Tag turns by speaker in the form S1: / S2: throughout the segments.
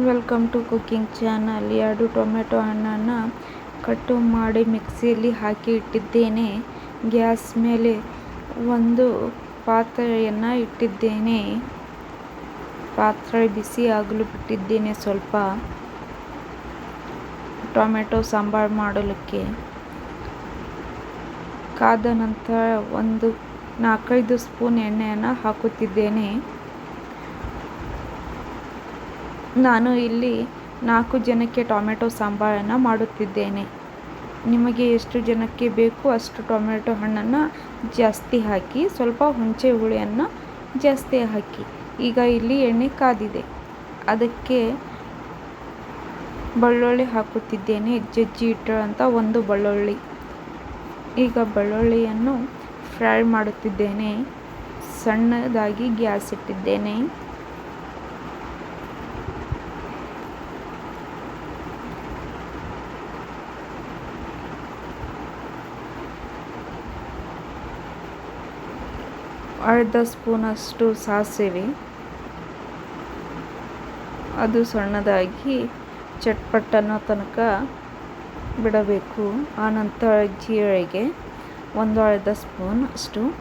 S1: Welcome to cooking channel. ಎರಡು tomato ಹಣ್ಣನ್ನು cut ಮಾಡಿ ಮಿಕ್ಸಿಯಲ್ಲಿ ಹಾಕಿ ಇಟ್ಟಿದ್ದೇನೆ. ಗ್ಯಾಸ್ ಮೇಲೆ ಒಂದು ಪಾತ್ರೆಯನ್ನು ಇಟ್ಟಿದ್ದೇನೆ. ಪಾತ್ರೆ ಬಿಸಿ ಆಗಲು ಬಿಟ್ಟಿದ್ದೇನೆ ಸ್ವಲ್ಪ. ಟೊಮೆಟೊ ಸಾಂಬಾರು ಮಾಡಲಿಕ್ಕೆ. ಕಾದ ನಂತರ ಒಂದು ನಾಲ್ಕೈದು ಸ್ಪೂನ್ ಎಣ್ಣೆಯನ್ನು ಹಾಕುತ್ತಿದ್ದೇನೆ. ನಾನು ಇಲ್ಲಿ ನಾಲ್ಕು ಜನಕ್ಕೆ ಟೊಮೆಟೊ ಸಾಂಬಾರನ್ನು ಮಾಡುತ್ತಿದ್ದೇನೆ. ನಿಮಗೆ ಎಷ್ಟು ಜನಕ್ಕೆ ಬೇಕು ಅಷ್ಟು ಟೊಮೆಟೊ ಹಣ್ಣನ್ನು ಜಾಸ್ತಿ ಹಾಕಿ, ಸ್ವಲ್ಪ ಹುಣಸೆ ಹುಳಿಯನ್ನು ಜಾಸ್ತಿ ಹಾಕಿ. ಈಗ ಇಲ್ಲಿ ಎಣ್ಣೆ ಕಾದಿದೆ. ಅದಕ್ಕೆ ಬೆಳ್ಳುಳ್ಳಿ ಹಾಕುತ್ತಿದ್ದೇನೆ. ಜಜ್ಜಿ ಇಟ್ಟಂಥ ಒಂದು ಬೆಳ್ಳುಳ್ಳಿ. ಈಗ ಬೆಳ್ಳುಳ್ಳಿಯನ್ನು ಫ್ರೈ ಮಾಡುತ್ತಿದ್ದೇನೆ. ಸಣ್ಣದಾಗಿ ಗ್ಯಾಸ್ ಇಟ್ಟಿದ್ದೇನೆ. ಅರ್ಧ ಸ್ಪೂನಷ್ಟು ಸಾಸಿವೆ. ಅದು ಸಣ್ಣದಾಗಿ ಚಟ್ಪಟ್ಟನ್ನೋ ತನಕ ಬಿಡಬೇಕು. ಆನಂತರ ಜೀರಿಗೆ ಒಂದು ಅರ್ಧ ಸ್ಪೂನ್ ಅಷ್ಟು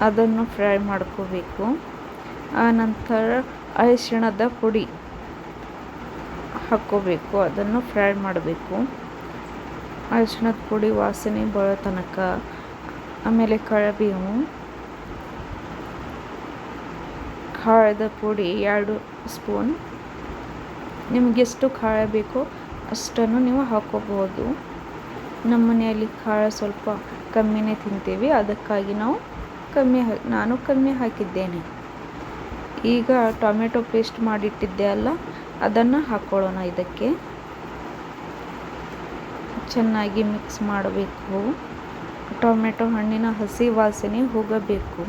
S1: ಅದನ್ನು ಫ್ರೈ ಮಾಡ್ಕೋಬೇಕು. ಆನಂತರ ಅರಿಶಿಣದ ಪುಡಿ ಹಾಕ್ಕೋಬೇಕು. ಅದನ್ನು ಫ್ರೈ ಮಾಡಬೇಕು. ಅರಿಶಿಣದ ಪುಡಿ ವಾಸನೆ ಬರೋ ತನಕ ಆಮೇಲೆ ಕಳಬೇವು ಖಾರದ ಪುಡಿ ಎರಡು ಸ್ಪೂನ್. ನಿಮಗೆಷ್ಟು ಖಾರ ಬೇಕೋ ಅಷ್ಟನ್ನು ನೀವು ಹಾಕೋಬೋದು. ನಮ್ಮ ಮನೆಯಲ್ಲಿ ಖಾರ ಸ್ವಲ್ಪ ಕಮ್ಮಿನೇ ತಿಂತೀವಿ, ಅದಕ್ಕಾಗಿ ನಾವು ಕಮ್ಮಿ ನಾನು ಕಮ್ಮಿ ಹಾಕಿದ್ದೇನೆ. ಈಗ ಟೊಮೆಟೊ ಪೇಸ್ಟ್ ಮಾಡಿಟ್ಟಿದ್ದೆ ಅಲ್ಲ, ಅದನ್ನು ಹಾಕ್ಕೊಳ್ಳೋಣ ಇದಕ್ಕೆ. ಚೆನ್ನಾಗಿ ಮಿಕ್ಸ್ ಮಾಡಬೇಕು. ಟೊಮೆಟೊ ಹಣ್ಣಿನ ಹಸಿ ವಾಸನೆ ಹೋಗಬೇಕು.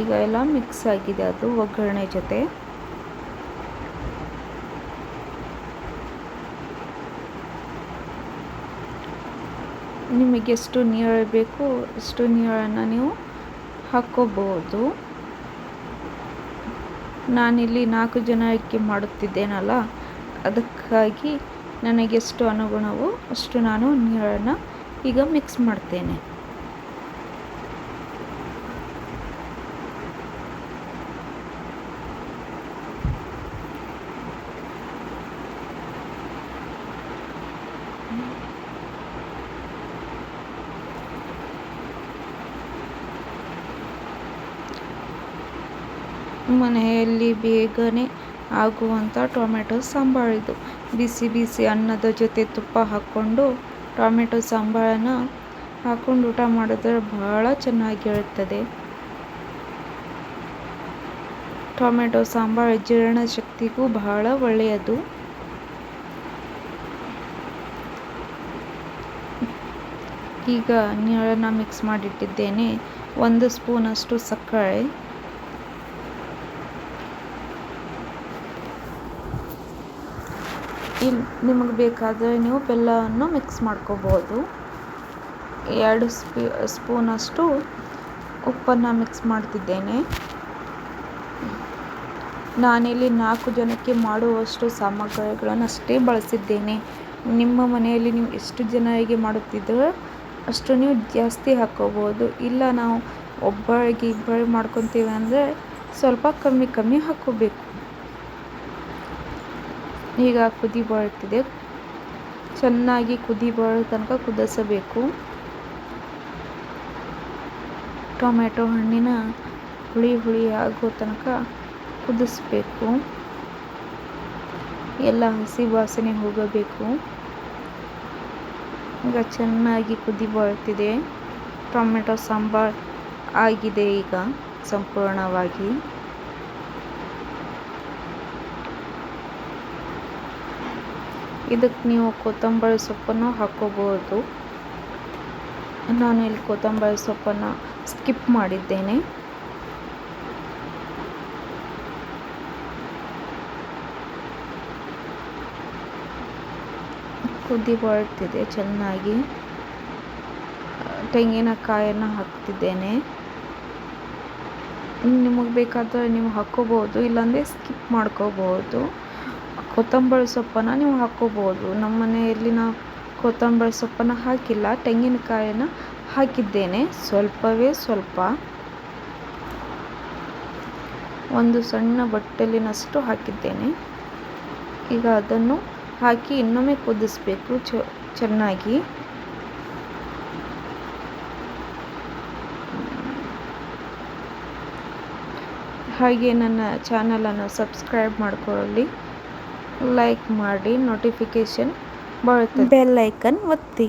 S1: ಈಗ ಎಲ್ಲ ಮಿಕ್ಸ್ ಆಗಿದೆ. ಅದು ಒಗ್ಗರಣೆ ಜೊತೆ. ನಿಮಗೆಷ್ಟು ನೀರು ಬೇಕು ಅಷ್ಟು ನೀರನ್ನು ನೀವು ಹಾಕ್ಕೋಬೋದು ನಾನಿಲ್ಲಿ ನಾಲ್ಕು ಜನಕ್ಕೆ ಮಾಡುತ್ತಿದ್ದೇನಲ್ಲ ಅದಕ್ಕಾಗಿ ನನಗೆಷ್ಟು ಅನುಗುಣವೋ ಅಷ್ಟು ನಾನು ನೀರನ್ನು ಈಗ ಮಿಕ್ಸ್ ಮಾಡ್ತೇನೆ. ಮನೆಯಲ್ಲಿ ಬೇಗನೆ ಆಗುವಂಥ ಟೊಮೆಟೊ ಸಾಂಬಾರಿದು ಬಿಸಿ ಬಿಸಿ ಅನ್ನದ ಜೊತೆ ತುಪ್ಪ ಹಾಕ್ಕೊಂಡು ಟೊಮೆಟೊ ಸಾಂಬಾರನ್ನು ಹಾಕ್ಕೊಂಡು ಊಟ ಮಾಡಿದ್ರೆ ಬಹಳ ಚೆನ್ನಾಗಿರುತ್ತದೆ. ಟೊಮೆಟೊ ಸಾಂಬಾರು ಜೀರ್ಣಶಕ್ತಿಗೂ ಬಹಳ ಒಳ್ಳೆಯದು. ಈಗ ನೀರನ್ನು ಮಿಕ್ಸ್ ಮಾಡಿಟ್ಟಿದ್ದೇನೆ. ಒಂದು ಸ್ಪೂನಷ್ಟು ಸಕ್ಕರೆ. ಇಲ್ಲಿ ನಿಮಗೆ ಬೇಕಾದರೆ ನೀವು ಬೆಲ್ಲವನ್ನು ಮಿಕ್ಸ್ ಮಾಡ್ಕೋಬೋದು. ಎರಡು ಸ್ಪೀ, ಸ್ಪೂನಷ್ಟು ಉಪ್ಪನ್ನು ಮಿಕ್ಸ್ ಮಾಡ್ತಿದ್ದೇನೆ. ನಾನಿಲ್ಲಿ ನಾಲ್ಕು ಜನಕ್ಕೆ ಮಾಡುವಷ್ಟು ಸಾಮಗ್ರಿಗಳನ್ನು ಅಷ್ಟೇ ಬಳಸಿದ್ದೇನೆ. ನಿಮ್ಮ ಮನೆಯಲ್ಲಿ ನೀವು ಎಷ್ಟು ಜನರಿಗೆ ಮಾಡುತ್ತಿದ್ದರೆ ಅಷ್ಟು ನೀವು ಜಾಸ್ತಿ ಹಾಕ್ಕೋಬೋದು ಇಲ್ಲ ನಾವು ಒಬ್ಬರಿಗೆ ಇಬ್ಬರಿಗೆ ಮಾಡ್ಕೊತೀವಿ ಅಂದರೆ ಸ್ವಲ್ಪ ಕಮ್ಮಿ ಕಮ್ಮಿ ಹಾಕ್ಕೋಬೇಕು ಈಗ ಕುದಿ ಬರುತ್ತಿದೆ. ಚೆನ್ನಾಗಿ ಕುದಿ ಬರೋ ತನಕ ಕುದಿಸಬೇಕು. ಟೊಮೆಟೊ ಹಣ್ಣಿನ ಹುಳಿ ಹುಳಿ ಆಗೋ ತನಕ ಕುದಿಸ್ಬೇಕು. ಎಲ್ಲ ಹಸಿ ವಾಸನೆ ಹೋಗಬೇಕು. ಈಗ ಚೆನ್ನಾಗಿ ಕುದಿ ಬರುತ್ತಿದೆ. ಟೊಮೆಟೊ ಸಾಂಬಾರ್ ಆಗಿದೆ ಈಗ ಸಂಪೂರ್ಣವಾಗಿ. ಇದಕ್ಕೆ ನೀವು ಕೊತ್ತಂಬರಿ ಸೊಪ್ಪನ್ನು ಹಾಕ್ಕೋಬೋದು ನಾನು ಇಲ್ಲಿ ಕೊತ್ತಂಬರಿ ಸೊಪ್ಪನ್ನು ಸ್ಕಿಪ್ ಮಾಡಿದ್ದೇನೆ. ಕುದಿ ಬರುತ್ತಿದೆ ಚೆನ್ನಾಗಿ. ತೆಂಗಿನಕಾಯನ್ನು ಹಾಕ್ತಿದ್ದೇನೆ. ನಿಮಗೆ ಬೇಕಾದರೆ ನೀವು ಹಾಕ್ಕೋಬೋದು ಇಲ್ಲಾಂದರೆ ಸ್ಕಿಪ್ ಮಾಡ್ಕೋಬೋದು. ಕೊತ್ತಂಬರಿ ಸೊಪ್ಪನ್ನು ನೀವು ಹಾಕ್ಕೋಬೋದು. ನಮ್ಮ ಮನೆಯಲ್ಲಿ ನಾವು ಕೊತ್ತಂಬರಿ ಸೊಪ್ಪನ್ನು ಹಾಕಿಲ್ಲ. ತೆಂಗಿನಕಾಯನ್ನು ಹಾಕಿದ್ದೇನೆ. ಸ್ವಲ್ಪವೇ ಸ್ವಲ್ಪ. ಒಂದು ಸಣ್ಣ ಬಟ್ಟಲಿನಷ್ಟು ಹಾಕಿದ್ದೇನೆ. ಈಗ ಅದನ್ನು ಹಾಕಿ ಇನ್ನೊಮ್ಮೆ ಕುದಿಸ್ಬೇಕು ಚೆನ್ನಾಗಿ. ಹಾಗೆ ನನ್ನ ಚಾನಲನ್ನು ಸಬ್ಸ್ಕ್ರೈಬ್ ಮಾಡ್ಕೊಳ್ಳಿ. ಲೈಕ್ ಮಾಡಿ ನೋಟಿಫಿಕೇಶನ್ ಬರುತ್ತೆ. ಬೆಲ್ ಐಕನ್ ಒತ್ತಿ.